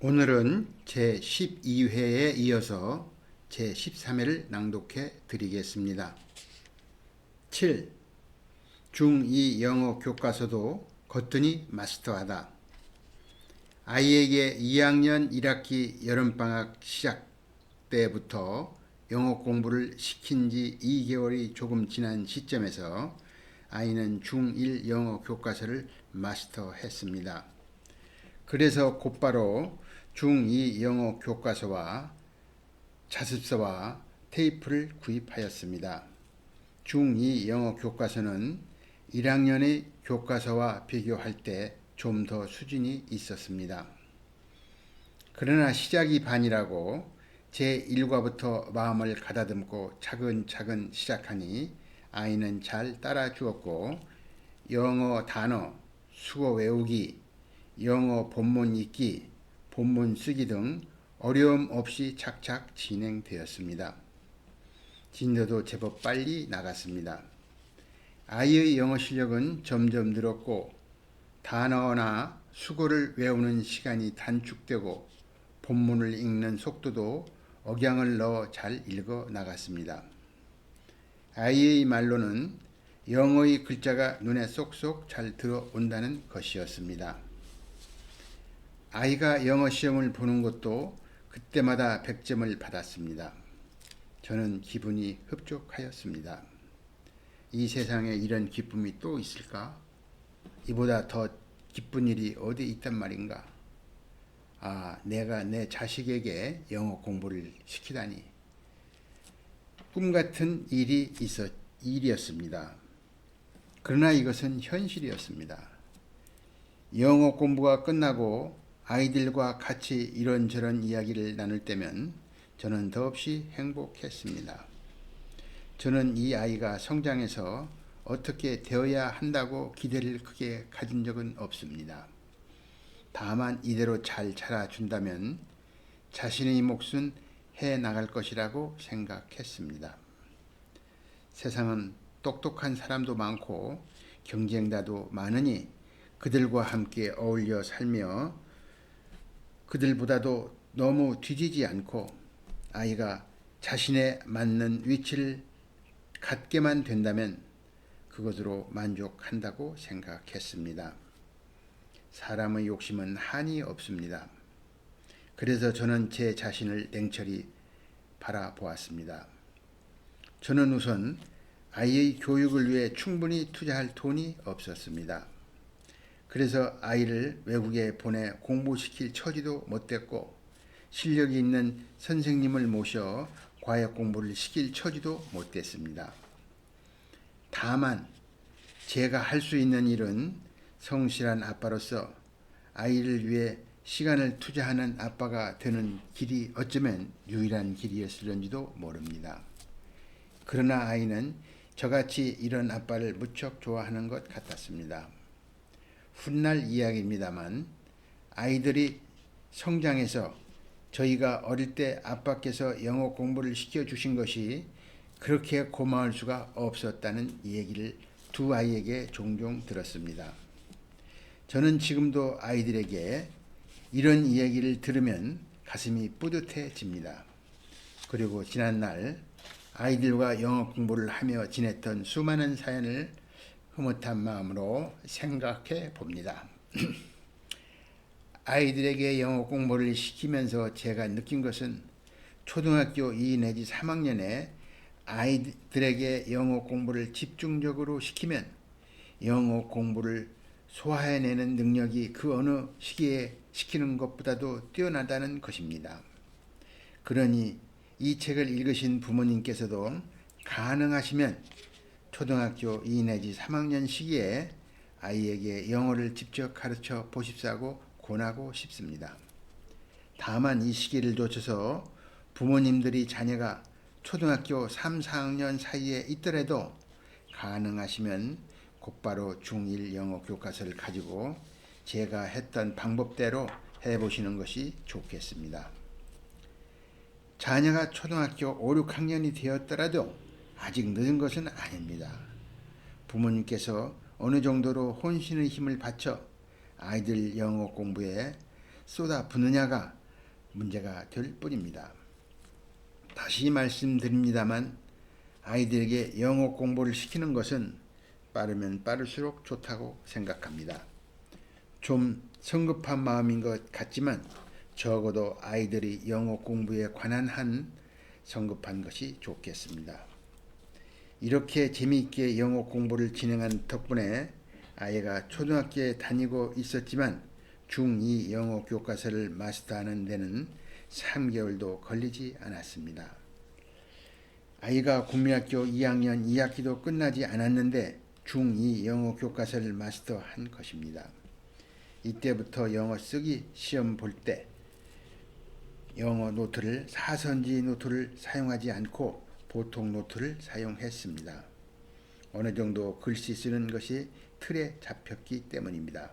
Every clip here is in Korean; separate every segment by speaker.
Speaker 1: 오늘은 제 12회에 이어서 제 13회를 낭독해 드리겠습니다. 7. 중2 영어 교과서도 거뜬히 마스터하다. 아이에게 2학년 1학기 여름방학 시작 때부터 영어 공부를 시킨 지 2개월이 조금 지난 시점에서 아이는 중1 영어 교과서를 마스터했습니다. 그래서 곧바로 중2 영어 교과서와 자습서와 테이프를 구입하였습니다. 중2 영어 교과서는 1학년의 교과서와 비교할 때 좀 더 수준이 있었습니다. 그러나 시작이 반이라고 제1과부터 마음을 가다듬고 차근차근 시작하니 아이는 잘 따라 주었고 영어 단어, 수어 외우기, 영어 본문 읽기, 본문 쓰기 등 어려움 없이 착착 진행되었습니다. 진도도 제법 빨리 나갔습니다. 아이의 영어 실력은 점점 늘었고 단어나 수고를 외우는 시간이 단축되고 본문을 읽는 속도도 억양을 넣어 잘 읽어 나갔습니다. 아이의 말로는 영어의 글자가 눈에 쏙쏙 잘 들어온다는 것이었습니다. 아이가 영어 시험을 보는 것도 그때마다 100점을 받았습니다. 저는 기분이 흡족하였습니다. 이 세상에 이런 기쁨이 또 있을까? 이보다 더 기쁜 일이 어디 있단 말인가? 아, 내가 내 자식에게 영어 공부를 시키다니. 꿈 같은 일이 있었, 일이었습니다. 그러나 이것은 현실이었습니다. 영어 공부가 끝나고 아이들과 같이 이런저런 이야기를 나눌 때면 저는 더없이 행복했습니다. 저는 이 아이가 성장해서 어떻게 되어야 한다고 기대를 크게 가진 적은 없습니다. 다만 이대로 잘 자라준다면 자신의 몫은 해 나갈 것이라고 생각했습니다. 세상은 똑똑한 사람도 많고 경쟁자도 많으니 그들과 함께 어울려 살며 그들보다도 너무 뒤지지 않고 아이가 자신에 맞는 위치를 갖게만 된다면 그것으로 만족한다고 생각했습니다. 사람의 욕심은 한이 없습니다. 그래서 저는 제 자신을 냉철히 바라보았습니다. 저는 우선 아이의 교육을 위해 충분히 투자할 돈이 없었습니다. 그래서 아이를 외국에 보내 공부시킬 처지도 못됐고 실력이 있는 선생님을 모셔 과외 공부를 시킬 처지도 못됐습니다. 다만 제가 할 수 있는 일은 성실한 아빠로서 아이를 위해 시간을 투자하는 아빠가 되는 길이 어쩌면 유일한 길이었을런지도 모릅니다. 그러나 아이는 저같이 이런 아빠를 무척 좋아하는 것 같았습니다. 훗날 이야기입니다만 아이들이 성장해서 저희가 어릴 때 아빠께서 영어 공부를 시켜주신 것이 그렇게 고마울 수가 없었다는 얘기를 두 아이에게 종종 들었습니다. 저는 지금도 아이들에게 이런 이야기를 들으면 가슴이 뿌듯해집니다. 그리고 지난날 아이들과 영어 공부를 하며 지냈던 수많은 사연을 흐뭇한 마음으로 생각해 봅니다. 아이들에게 영어 공부를 시키면서 제가 느낀 것은 초등학교 2 내지 3학년에 아이들에게 영어 공부를 집중적으로 시키면 영어 공부를 소화해내는 능력이 그 어느 시기에 시키는 것보다도 뛰어나다는 것입니다. 그러니 이 책을 읽으신 부모님께서도 가능하시면 초등학교 2 내지 3학년 시기에 아이에게 영어를 직접 가르쳐 보십사고 권하고 싶습니다. 다만 이 시기를 놓쳐서 부모님들이 자녀가 초등학교 3, 4학년 사이에 있더라도 가능하시면 곧바로 중1 영어 교과서를 가지고 제가 했던 방법대로 해보시는 것이 좋겠습니다. 자녀가 초등학교 5, 6학년이 되었더라도 아직 늦은 것은 아닙니다. 부모님께서 어느 정도로 혼신의 힘을 바쳐 아이들 영어 공부에 쏟아붓느냐가 문제가 될 뿐입니다. 다시 말씀드립니다만 아이들에게 영어 공부를 시키는 것은 빠르면 빠를수록 좋다고 생각합니다. 좀 성급한 마음인 것 같지만 적어도 아이들이 영어 공부에 관한 한 성급한 것이 좋겠습니다. 이렇게 재미있게 영어 공부를 진행한 덕분에 아이가 초등학교에 다니고 있었지만 중2 영어 교과서를 마스터하는 데는 3개월도 걸리지 않았습니다. 아이가 국민학교 2학년 2학기도 끝나지 않았는데 중2 영어 교과서를 마스터한 것입니다. 이때부터 영어 쓰기 시험 볼 때 영어 노트를 사선지 노트를 사용하지 않고 보통 노트를 사용했습니다. 어느 정도 글씨 쓰는 것이 틀에 잡혔기 때문입니다.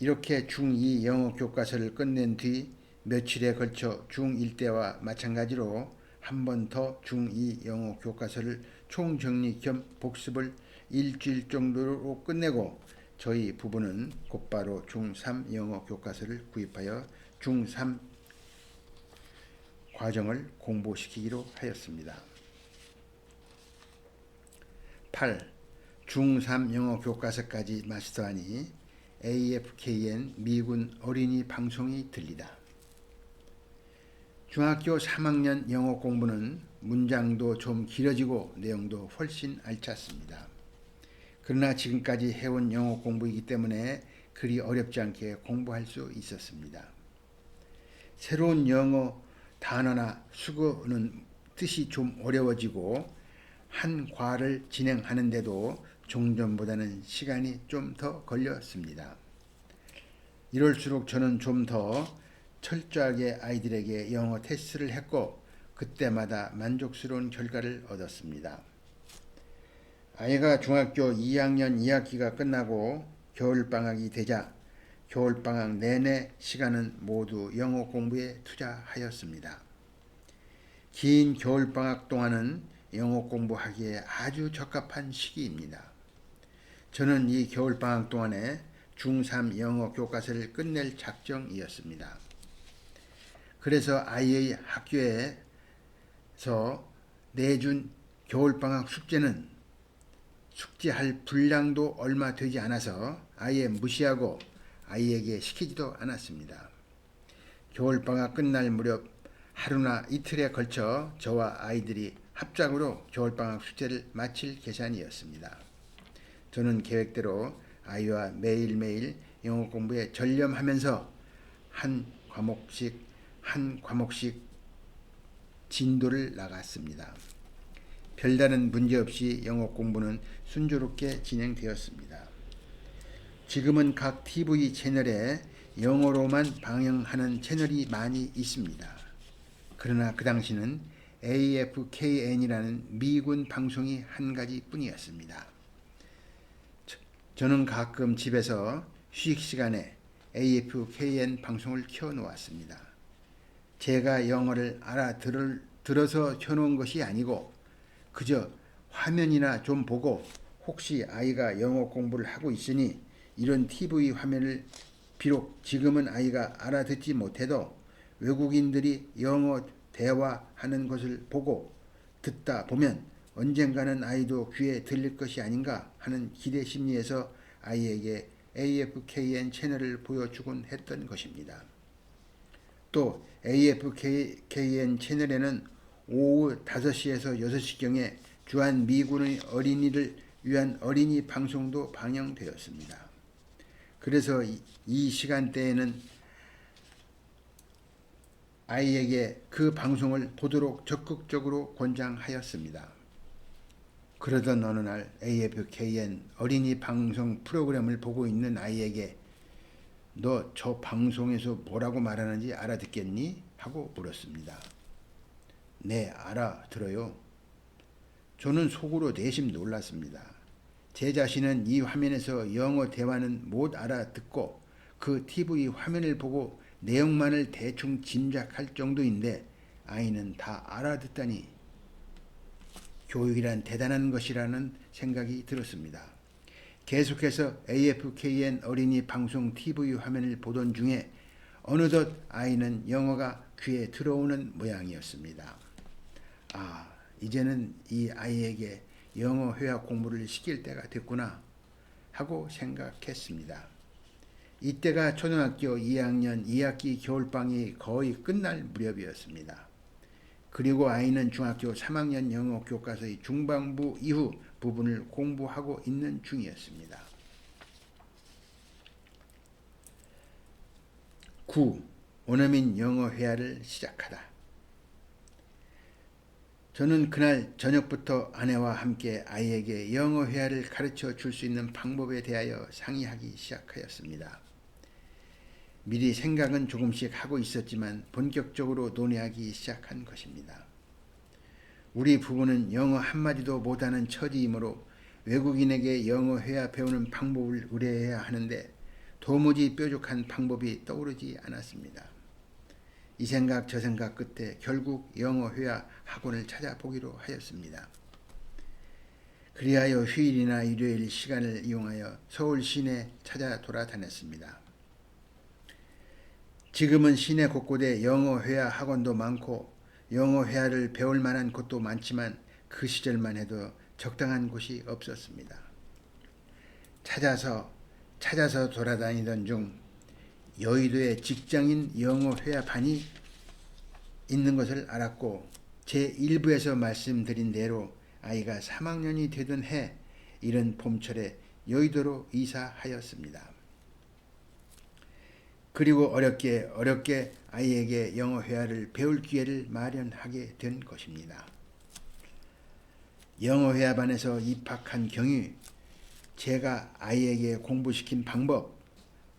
Speaker 1: 이렇게 중2 영어 교과서를 끝낸 뒤 며칠에 걸쳐 중1 때와 마찬가지로 한 번 더 중2 영어 교과서를 총정리 겸 복습을 일주일 정도로 끝내고 저희 부부는 곧바로 중3 영어 교과서를 구입하여 중3 과정을 공부시키기로 하였습니다. 8. 중3 영어 교과서까지 마스터하니 AFKN 미군 어린이 방송이 들리다. 중학교 3학년 영어 공부는 문장도 좀 길어지고 내용도 훨씬 알찼습니다. 그러나 지금까지 해온 영어 공부이기 때문에 그리 어렵지 않게 공부할 수 있었습니다. 새로운 영어 단어나 수거는 뜻이 좀 어려워지고 한 과를 진행하는데도 종전보다는 시간이 좀 더 걸렸습니다. 이럴수록 저는 좀 더 철저하게 아이들에게 영어 테스트를 했고 그때마다 만족스러운 결과를 얻었습니다. 아이가 중학교 2학년 2학기가 끝나고 겨울방학이 되자 겨울방학 내내 시간은 모두 영어 공부에 투자하였습니다. 긴 겨울방학 동안은 영어 공부하기에 아주 적합한 시기입니다. 저는 이 겨울방학 동안에 중3 영어 교과서를 끝낼 작정이었습니다. 그래서 아이의 학교에서 내준 겨울방학 숙제는 숙제할 분량도 얼마 되지 않아서 아예 무시하고 아이에게 시키지도 않았습니다. 겨울방학 끝날 무렵 하루나 이틀에 걸쳐 저와 아이들이 합작으로 겨울방학 숙제를 마칠 계산이었습니다. 저는 계획대로 아이와 매일매일 영어 공부에 전념하면서 한 과목씩 한 과목씩 진도를 나갔습니다. 별다른 문제 없이 영어 공부는 순조롭게 진행되었습니다. 지금은 각 TV 채널에 영어로만 방영하는 채널이 많이 있습니다. 그러나 그 당시는 AFKN이라는 미군 방송이 한 가지 뿐이었습니다. 저는 가끔 집에서 휴식 시간에 AFKN 방송을 켜놓았습니다. 제가 영어를 알아들어서 켜놓은 것이 아니고 그저 화면이나 좀 보고 혹시 아이가 영어 공부를 하고 있으니 이런 TV 화면을 비록 지금은 아이가 알아듣지 못해도 외국인들이 영어 대화하는 것을 보고 듣다 보면 언젠가는 아이도 귀에 들릴 것이 아닌가 하는 기대 심리에서 아이에게 AFKN 채널을 보여주곤 했던 것입니다. 또 AFKN 채널에는 오후 5시에서 6시경에 주한 미군의 어린이를 위한 어린이 방송도 방영되었습니다. 그래서 이, 이 시간대에는 아이에게 그 방송을 보도록 적극적으로 권장하였습니다. 그러던 어느 날 AFKN 어린이 방송 프로그램을 보고 있는 아이에게 너 저 방송에서 뭐라고 말하는지 알아듣겠니? 하고 물었습니다. 네, 알아들어요. 저는 속으로 내심 놀랐습니다. 제 자신은 이 화면에서 영어 대화는 못 알아듣고 그 TV 화면을 보고 내용만을 대충 짐작할 정도인데 아이는 다 알아듣다니 교육이란 대단한 것이라는 생각이 들었습니다. 계속해서 AFKN 어린이 방송 TV 화면을 보던 중에 어느덧 아이는 영어가 귀에 들어오는 모양이었습니다. 아, 이제는 이 아이에게 영어 회화 공부를 시킬 때가 됐구나 하고 생각했습니다. 이때가 초등학교 2학년 2학기 겨울방이 거의 끝날 무렵이었습니다. 그리고 아이는 중학교 3학년 영어 교과서의 중반부 이후 부분을 공부하고 있는 중이었습니다. 9. 원어민 영어 회화를 시작하다. 저는 그날 저녁부터 아내와 함께 아이에게 영어 회화를 가르쳐 줄 수 있는 방법에 대하여 상의하기 시작하였습니다. 미리 생각은 조금씩 하고 있었지만 본격적으로 논의하기 시작한 것입니다. 우리 부부는 영어 한마디도 못하는 처지이므로 외국인에게 영어 회화 배우는 방법을 의뢰해야 하는데 도무지 뾰족한 방법이 떠오르지 않았습니다. 이 생각 저 생각 끝에 결국 영어 회화 학원을 찾아보기로 하였습니다. 그리하여 휴일이나 일요일 시간을 이용하여 서울 시내 찾아 돌아다녔습니다. 지금은 시내 곳곳에 영어 회화 학원도 많고 영어 회화를 배울 만한 곳도 많지만 그 시절만 해도 적당한 곳이 없었습니다. 찾아서 찾아서 돌아다니던 중 여의도에 직장인 영어 회화반이 있는 것을 알았고 제 1부에서 말씀드린 대로 아이가 3학년이 되던 해 이른 봄철에 여의도로 이사하였습니다. 그리고 어렵게 어렵게 아이에게 영어 회화를 배울 기회를 마련하게 된 것입니다. 영어 회화반에서 입학한 경위, 제가 아이에게 공부시킨 방법,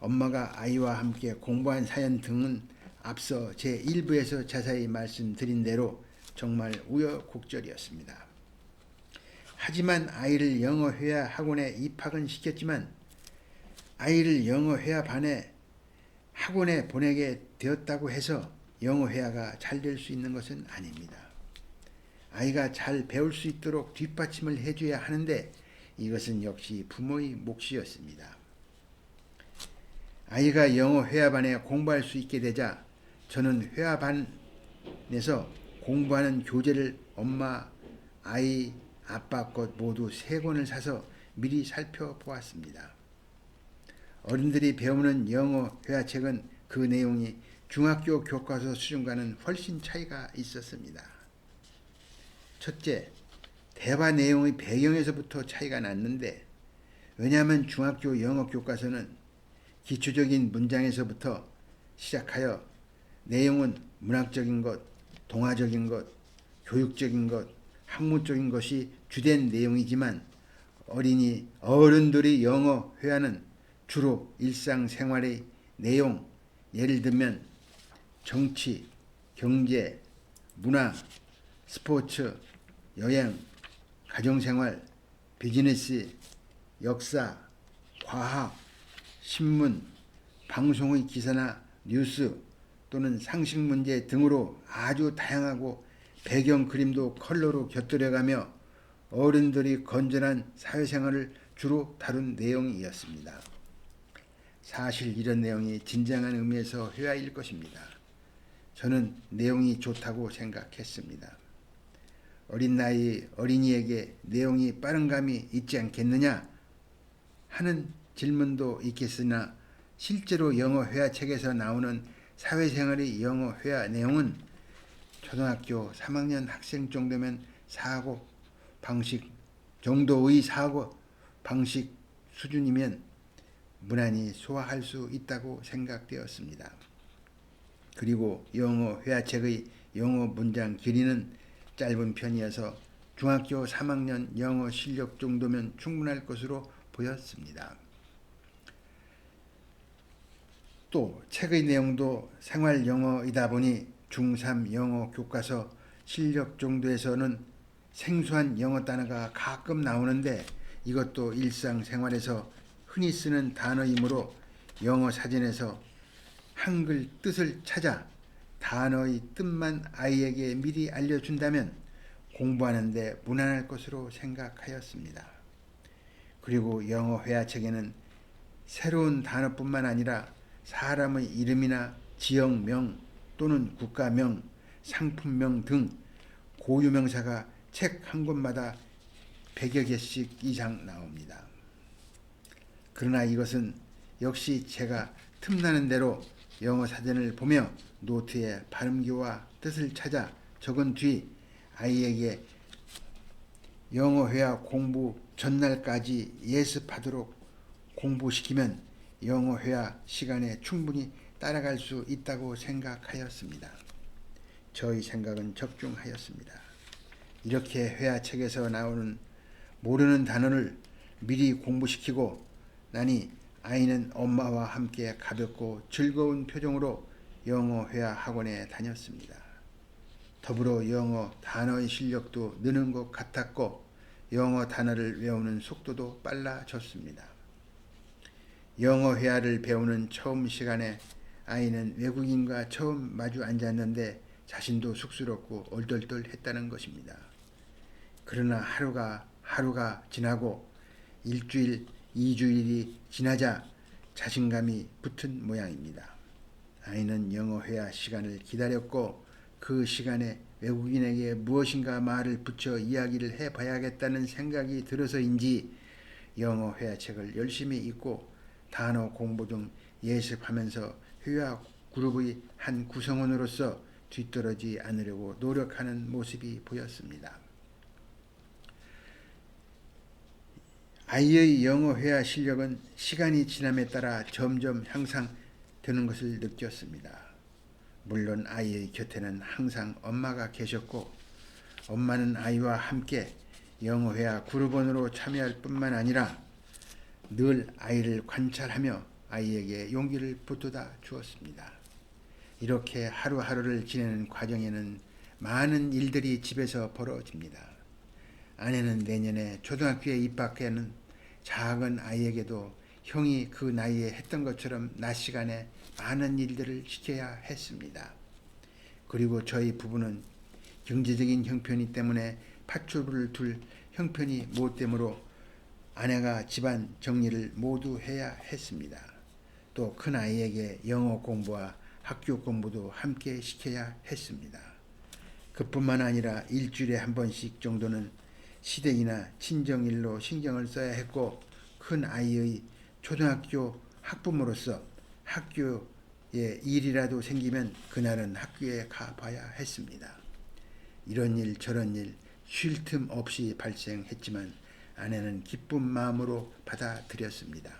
Speaker 1: 엄마가 아이와 함께 공부한 사연 등은 앞서 제 1부에서 자세히 말씀드린 대로 정말 우여곡절이었습니다. 하지만 아이를 영어 회화 학원에 입학은 시켰지만 아이를 영어 회화 반에 학원에 보내게 되었다고 해서 영어 회화가 잘 될 수 있는 것은 아닙니다. 아이가 잘 배울 수 있도록 뒷받침을 해줘야 하는데 이것은 역시 부모의 몫이었습니다. 아이가 영어 회화반에 공부할 수 있게 되자 저는 회화반에서 공부하는 교재를 엄마, 아이, 아빠 것 모두 세 권을 사서 미리 살펴보았습니다. 어른들이 배우는 영어 회화책은 그 내용이 중학교 교과서 수준과는 훨씬 차이가 있었습니다. 첫째, 대화 내용의 배경에서부터 차이가 났는데 왜냐하면 중학교 영어 교과서는 기초적인 문장에서부터 시작하여 내용은 문학적인 것, 동화적인 것, 교육적인 것, 학문적인 것이 주된 내용이지만 어린이 어른들이 영어 회화는 주로 일상생활의 내용, 예를 들면 정치, 경제, 문화, 스포츠, 여행, 가정생활, 비즈니스, 역사, 과학, 신문, 방송의 기사나 뉴스 또는 상식 문제 등으로 아주 다양하고 배경 그림도 컬러로 곁들여가며 어른들이 건전한 사회생활을 주로 다룬 내용이었습니다. 사실 이런 내용이 진정한 의미에서 회화일 것입니다. 저는 내용이 좋다고 생각했습니다. 어린 나이 어린이에게 내용이 빠른 감이 있지 않겠느냐 하는 질문도 있겠으나 실제로 영어 회화 책에서 나오는 사회생활의 영어 회화 내용은 초등학교 3학년 학생 정도면 사고 방식 정도의 사고 방식 수준이면 무난히 소화할 수 있다고 생각되었습니다. 그리고 영어 회화책의 영어 문장 길이는 짧은 편이어서 중학교 3학년 영어 실력 정도면 충분할 것으로 보였습니다. 또 책의 내용도 생활 영어이다 보니 중3 영어 교과서 실력 정도에서는 생소한 영어 단어가 가끔 나오는데 이것도 일상생활에서 흔히 쓰는 단어이므로 영어 사전에서 한글 뜻을 찾아 단어의 뜻만 아이에게 미리 알려준다면 공부하는데 무난할 것으로 생각하였습니다. 그리고 영어 회화책에는 새로운 단어뿐만 아니라 사람의 이름이나 지역명 또는 국가명, 상품명 등 고유명사가 책 한 권마다 100여 개씩 이상 나옵니다. 그러나 이것은 역시 제가 틈나는 대로 영어 사전을 보며 노트에 발음기와 뜻을 찾아 적은 뒤 아이에게 영어 회화 공부 전날까지 예습하도록 공부시키면 영어 회화 시간에 충분히 따라갈 수 있다고 생각하였습니다. 저희 생각은 적중하였습니다. 이렇게 회화책에서 나오는 모르는 단어를 미리 공부시키고 나니 아이는 엄마와 함께 가볍고 즐거운 표정으로 영어 회화 학원에 다녔습니다. 더불어 영어 단어의 실력도 느는 것 같았고 영어 단어를 외우는 속도도 빨라졌습니다. 영어 회화를 배우는 처음 시간에 아이는 외국인과 처음 마주 앉았는데 자신도 쑥스럽고 얼떨떨했다는 것입니다. 그러나 하루가 하루가 지나고 일주일, 이주일이 지나자 자신감이 붙은 모양입니다. 아이는 영어 회화 시간을 기다렸고 그 시간에 외국인에게 무엇인가 말을 붙여 이야기를 해봐야겠다는 생각이 들어서인지 영어 회화책을 열심히 읽고 단어 공부 등 예습하면서 회화 그룹의 한 구성원으로서 뒤떨어지 않으려고 노력하는 모습이 보였습니다. 아이의 영어 회화 실력은 시간이 지남에 따라 점점 향상되는 것을 느꼈습니다. 물론 아이의 곁에는 항상 엄마가 계셨고 엄마는 아이와 함께 영어 회화 그룹원으로 참여할 뿐만 아니라 늘 아이를 관찰하며 아이에게 용기를 북돋아 주었습니다. 이렇게 하루하루를 지내는 과정에는 많은 일들이 집에서 벌어집니다. 아내는 내년에 초등학교에 입학하는 작은 아이에게도 형이 그 나이에 했던 것처럼 낮 시간에 많은 일들을 시켜야 했습니다. 그리고 저희 부부는 경제적인 형편이 때문에 파출부를 둘 형편이 못 되므로 아내가 집안 정리를 모두 해야 했습니다. 또 큰 아이에게 영어 공부와 학교 공부도 함께 시켜야 했습니다. 그뿐만 아니라 일주일에 한 번씩 정도는 시댁이나 친정일로 신경을 써야 했고 큰 아이의 초등학교 학부모로서 학교에 일이라도 생기면 그날은 학교에 가봐야 했습니다. 이런 일 저런 일 쉴 틈 없이 발생했지만 아내는 기쁜 마음으로 받아들였습니다.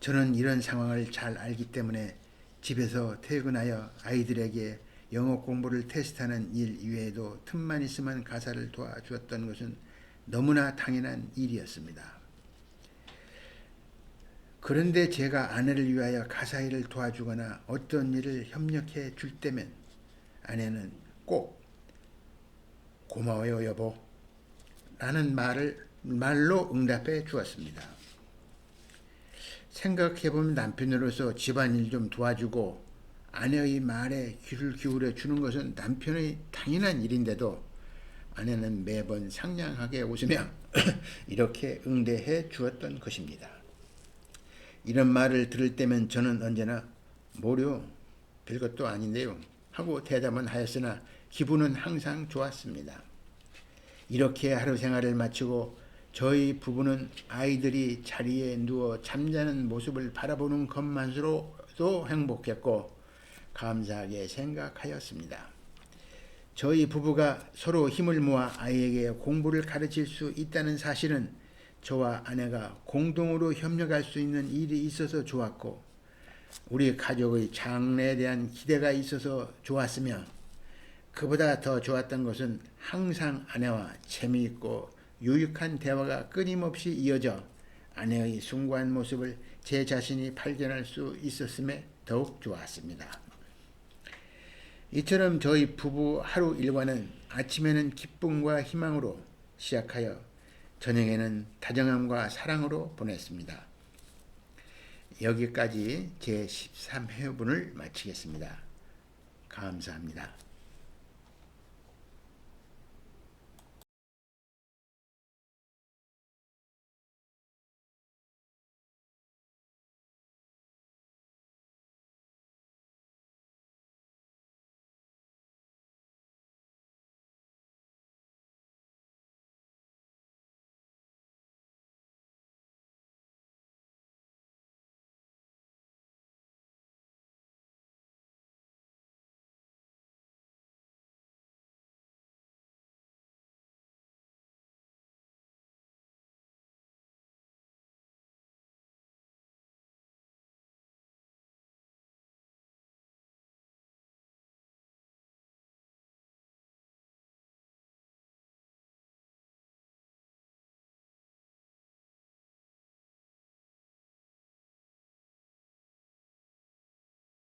Speaker 1: 저는 이런 상황을 잘 알기 때문에 집에서 퇴근하여 아이들에게 영어 공부를 테스트하는 일 이외에도 틈만 있으면 가사를 도와주었던 것은 너무나 당연한 일이었습니다. 그런데 제가 아내를 위하여 가사 일을 도와주거나 어떤 일을 협력해 줄 때면 아내는 꼭 고마워요 여보 라는 말을 말로 응답해 주었습니다. 생각해보면 남편으로서 집안일 좀 도와주고 아내의 말에 귀를 기울여 주는 것은 남편의 당연한 일인데도 아내는 매번 상냥하게 웃으며 이렇게 응대해 주었던 것입니다. 이런 말을 들을 때면 저는 언제나 뭐려 별것도 아닌데요 하고 대답은 하였으나 기분은 항상 좋았습니다. 이렇게 하루 생활을 마치고 저희 부부는 아이들이 자리에 누워 잠자는 모습을 바라보는 것만으로도 행복했고 감사하게 생각하였습니다. 저희 부부가 서로 힘을 모아 아이에게 공부를 가르칠 수 있다는 사실은 저와 아내가 공동으로 협력할 수 있는 일이 있어서 좋았고 우리 가족의 장래에 대한 기대가 있어서 좋았으며 그보다 더 좋았던 것은 항상 아내와 재미있고 유익한 대화가 끊임없이 이어져 아내의 숭고한 모습을 제 자신이 발견할 수 있었음에 더욱 좋았습니다. 이처럼 저희 부부 하루 일과는 아침에는 기쁨과 희망으로 시작하여 저녁에는 다정함과 사랑으로 보냈습니다. 여기까지 제 13회분을 마치겠습니다. 감사합니다.